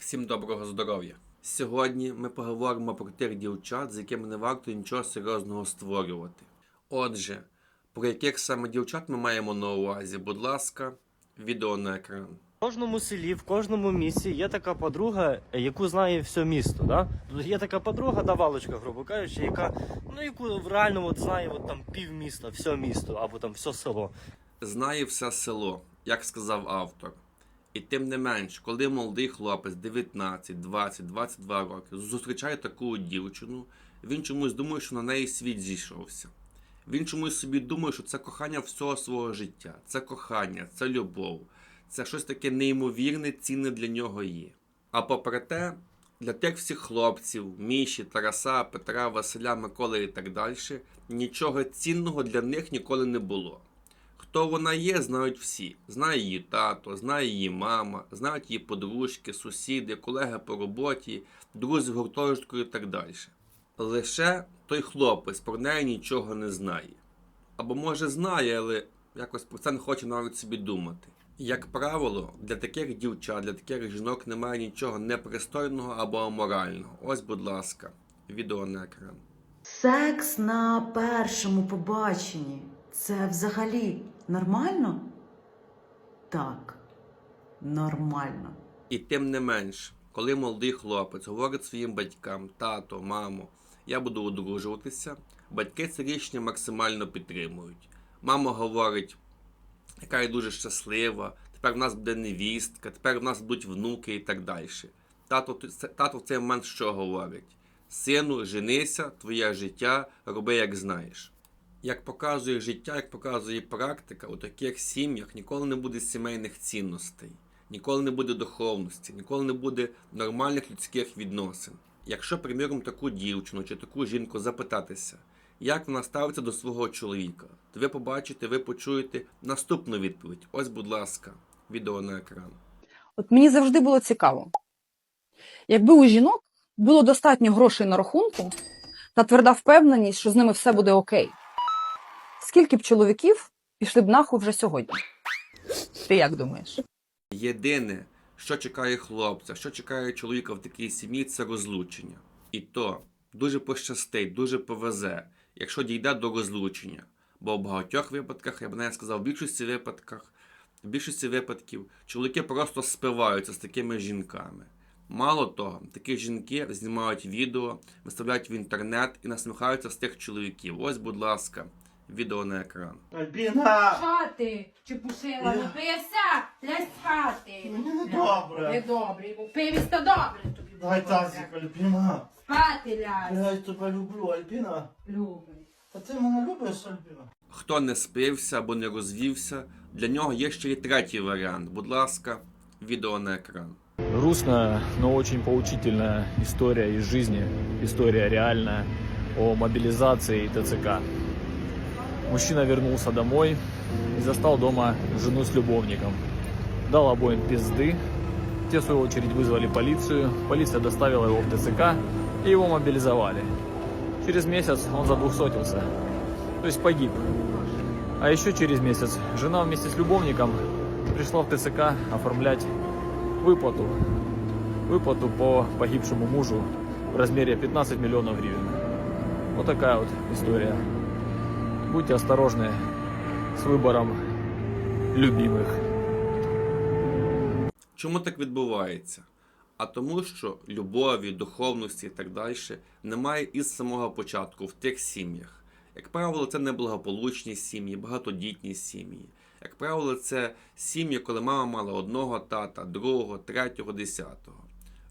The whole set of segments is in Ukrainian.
Всім доброго здоров'я! Сьогодні ми поговоримо про тих дівчат, з якими не варто нічого серйозного створювати. Отже, про яких саме дівчат ми маємо на увазі? Будь ласка, відео на екран. В кожному селі, в кожному місті є така подруга, яку знає все місто. Да? Є така подруга, давалочка, грубо кажучи, яка ну яку реально от знає от, там пів міста, все місто або там все село. Знає все село, як сказав автор. І тим не менш, коли молодий хлопець 19, 20, 22 роки зустрічає таку дівчину, він чомусь думає, що на неї світ зійшовся. Він чомусь собі думає, що це кохання всього свого життя, це кохання, це любов, це щось таке неймовірне, цінне для нього є. А попри те, для тих всіх хлопців, Міші, Тараса, Петра, Василя, Миколи і так далі, нічого цінного для них ніколи не було. Хто вона є, знають всі. Знає її тато, знає її мама, знають її подружки, сусіди, колеги по роботі, друзі гуртожитку і так далі. Лише той хлопець про неї нічого не знає. Або може знає, але якось про це не хоче навіть собі думати. Як правило, для таких дівчат, для таких жінок немає нічого непристойного або аморального. Ось, будь ласка, відео на екран. Секс на першому побаченні це взагалі нормально? Так, нормально. І тим не менш, коли молодий хлопець говорить своїм батькам, тато, мамо, я буду одружуватися, батьки це рішення максимально підтримують. Мама говорить, яка я дуже щаслива, тепер в нас буде невістка, тепер в нас будуть внуки і так далі. Тато, тато в цей момент що говорить? Сину, женися, твоє життя, роби як знаєш. Як показує життя, як показує практика, у таких сім'ях ніколи не буде сімейних цінностей, ніколи не буде духовності, ніколи не буде нормальних людських відносин. Якщо, приміром, таку дівчину чи таку жінку запитатися, як вона ставиться до свого чоловіка, то ви побачите, ви почуєте наступну відповідь. Ось, будь ласка, відео на екран. От мені завжди було цікаво. Якби у жінок було достатньо грошей на рахунку та тверда впевненість, що з ними все буде окей, скільки б чоловіків пішли б нахуй вже сьогодні? Ти як думаєш? Єдине, що чекає хлопця, що чекає чоловіка в такій сім'ї, це розлучення. І то дуже пощастить, дуже повезе, якщо дійде до розлучення. Бо в багатьох випадках, я б навіть сказав, в більшості випадках, в більшості випадків чоловіки просто спиваються з такими жінками. Мало того, такі жінки знімають відео, виставляють в інтернет і насміхаються з тих чоловіків. Ось, будь ласка, відео на екран. Альбіна! Що ти, чепушила, Я- напився? Лясь спати. Мені не Не добре. добре, бо пивість то добре тобі. Дай добре. тазик, Альбіна. Спати лясь. Я тебе люблю, Альбіна. Любий. А ти мене любиш, Альбіна? Хто не спився або не розвівся, для нього є ще й третій варіант. Будь ласка, відео на екран. Грустная, но очень поучительная история из жизни, история реальная о мобилизации и ТЦК. Мужчина вернулся домой и застал дома жену с любовником. Дал обоим пизды. Те, в свою очередь, вызвали полицию. Полиция доставила его в ТЦК и его мобилизовали. Через месяц он задвухсотился, то есть погиб. А еще через месяц жена вместе с любовником пришла в ТЦК оформлять выплату. Выплату по погибшему мужу в размере 15 миллионов гривен. Вот такая вот история. Будьте осторожны с выбором любимых. Чому так відбувається? А тому, що любові, духовності і так далі немає із самого початку в тих сім'ях. Як правило, це неблагополучні сім'ї, багатодітні сім'ї. Як правило, це сім'ї, коли мама мала одного тата, другого, третього, десятого.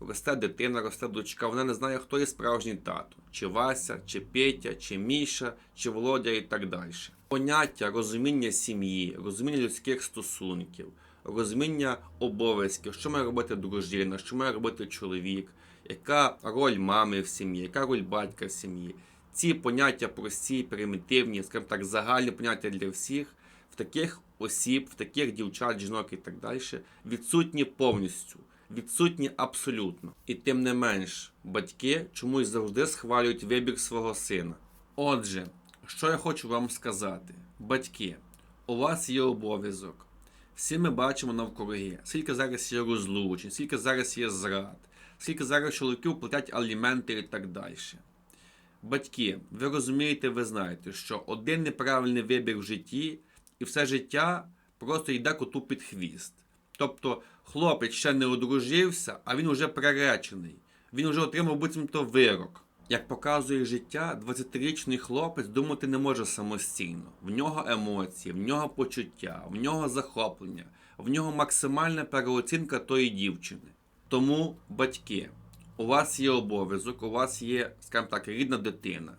Росте дитина, росте дочка, вона не знає, хто є справжній тато: чи Вася, чи Петя, чи Міша, чи Володя і так далі. Поняття розуміння сім'ї, розуміння людських стосунків, розуміння обов'язків, що має робити дружина, що має робити чоловік, яка роль мами в сім'ї, яка роль батька в сім'ї. Ці поняття прості, примітивні, скажімо так, загальні поняття для всіх, в таких осіб, в таких дівчат, жінок і так далі, відсутні повністю, відсутні абсолютно. І тим не менш, батьки чомусь завжди схвалюють вибір свого сина. Отже, що я хочу вам сказати, батьки, у вас є обов'язок Всі ми бачимо навкруги, скільки зараз є розлучень, скільки зараз є зрад, скільки зараз чоловіків платять аліменти і так далі. Батьки, ви розумієте, ви знаєте, що один неправильний вибір в житті, і все життя просто йде коту під хвіст. Тобто хлопець ще не одружився, а він уже приречений. Він уже отримав буцімто вирок. Як показує життя, 20-річний хлопець думати не може самостійно. В нього емоції, в нього почуття, в нього захоплення, в нього максимальна переоцінка тої дівчини. Тому, батьки, у вас є обов'язок, у вас є, скажімо так, рідна дитина.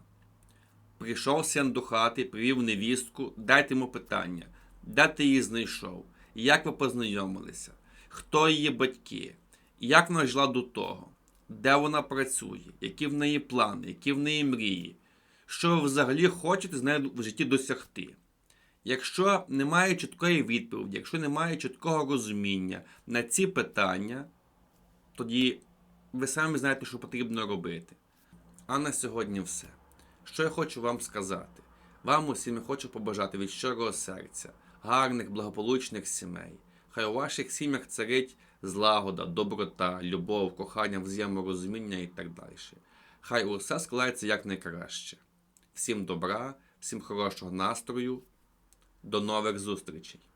Прийшов син до хати, привів невістку, дайте йому питання, де ти її знайшов, як ви познайомилися, хто її батьки, як вона жила до того, де вона працює, які в неї плани, які в неї мрії, що ви взагалі хочете з нею в житті досягти. Якщо немає чіткої відповіді, якщо немає чіткого розуміння на ці питання, тоді ви самі знаєте, що потрібно робити. А на сьогодні все. Що я хочу вам сказати? Вам усім я хочу побажати від щирого серця, гарних, благополучних сімей. Хай у ваших сім'ях царить злагода, доброта, любов, кохання, взаєморозуміння і так далі. Хай усе складається якнайкраще. Всім добра, всім хорошого настрою. До нових зустрічей!